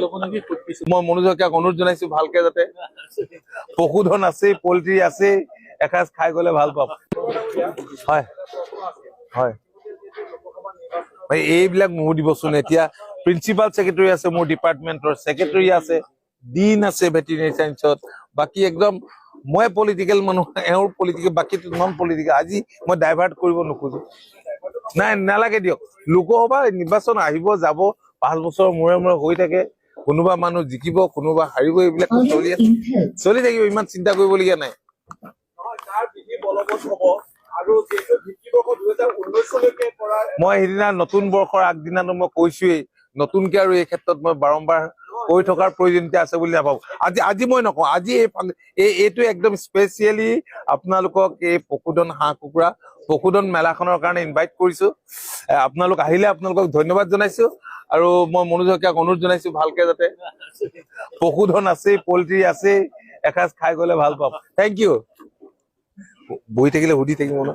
ল'ব নেকি ক'ত কিছু মই মনোজকে অনুৰোধ জনাইছো ভালকে যাতে পশুধন আছে পল্ট্ৰি আছে এসাঁজ খাই গলে ভালো পাম। হয় হয়। এই এইবিলাক নুসুধিবচোন এতিয়া প্ৰিন্সিপাল ছেক্ৰেটাৰী আছে মোৰ ডিপাৰ্টমেণ্টৰ ছেক্ৰেটাৰী আছে ডিন আছে ভেটেৰিনেৰী চায়েন্সত বাকী একদম মই পলিটিকেল মানুহ এওঁৰ পলিটিকেল বাকীটো নন পলিটিকেল আজি মই ডাইভাৰ্ট কৰিব নোখোজো। নাই নালাগে দিয়ক। লোকসভা নিৰ্বাচন আহিব যাব। পাঁচ বছৰৰ মূৰে মূৰে হৈ থাকে কোনোবা মানুহ জিকিব কোনোবা হাৰিব এইবিলাক চলি আছে। চলি থাকিব ইমান চিন্তা কৰিবলগীয়া নাই। মই সেইদিনা নতুন বৰ্ষৰ আগদিনানো মই কৈছোৱেই নতুনকে আৰু এই ক্ষেত্ৰত মই বাৰম্বাৰ কৈ থকাৰ প্ৰয়োজনীয়তা আছে বুলি নাভাবো। আজি আজি মই নকওঁ, আজি এই এইটো একদম স্পেচিয়েলি আপোনালোকক এই পশুধন হাঁহ কুকুৰা পশুধন মেলাখনৰ কাৰণে ইনভাইট কৰিছো। আপোনালোক আহিলে আপোনালোকক ধন্যবাদ জনাইছো আৰু মই মনোজকে অনুৰোধ জনাইছো ভালকে যাতে পশুধন আছে পল্ট্ৰি আছে এসাঁজ খাই গলে ভালো পাম। থেংক ইউ বহি থাকিলে সুধি থাকিব ন?